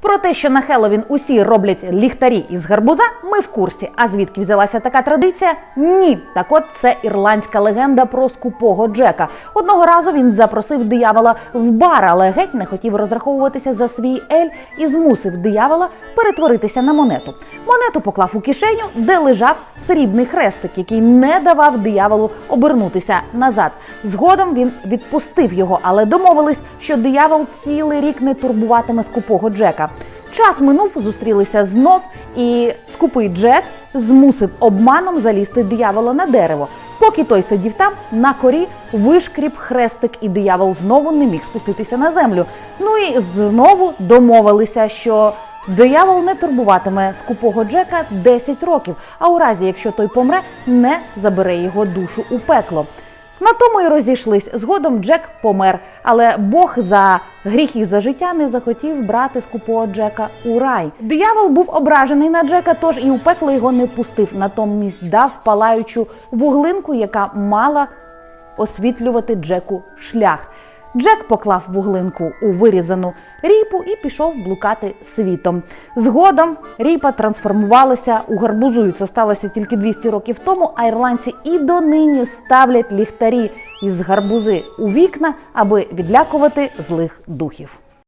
Про те, що на Хеловін усі роблять ліхтарі із гарбуза, ми в курсі. А звідки взялася така традиція? Ні. Так от це ірландська легенда про скупого Джека. Одного разу він запросив диявола в бар, але геть не хотів розраховуватися за свій ель і змусив диявола перетворитися на монету. Монету поклав у кишеню, де лежав срібний хрестик, який не давав дияволу обернутися назад. Згодом він відпустив його, але домовились, що диявол цілий рік не турбуватиме скупого Джека. Час минув, зустрілися знов, і скупий Джек змусив обманом залізти диявола на дерево. Поки той сидів там, на корі вишкріп хрестик, і диявол знову не міг спуститися на землю. Ну і знову домовилися, що диявол не турбуватиме скупого Джека 10 років, а у разі, якщо той помре, не забере його душу у пекло. На тому й розійшлись. Згодом Джек помер, але Бог за гріхи за життя не захотів брати скупого Джека у рай. Диявол був ображений на Джека, тож і у пекло його не пустив. Натомість дав палаючу вуглинку, яка мала освітлювати Джеку шлях. Джек поклав вуглинку у вирізану ріпу і пішов блукати світом. Згодом ріпа трансформувалася у гарбузу. Це сталося тільки 200 років тому. А ірландці і донині ставлять ліхтарі із гарбузи у вікна, аби відлякувати злих духів.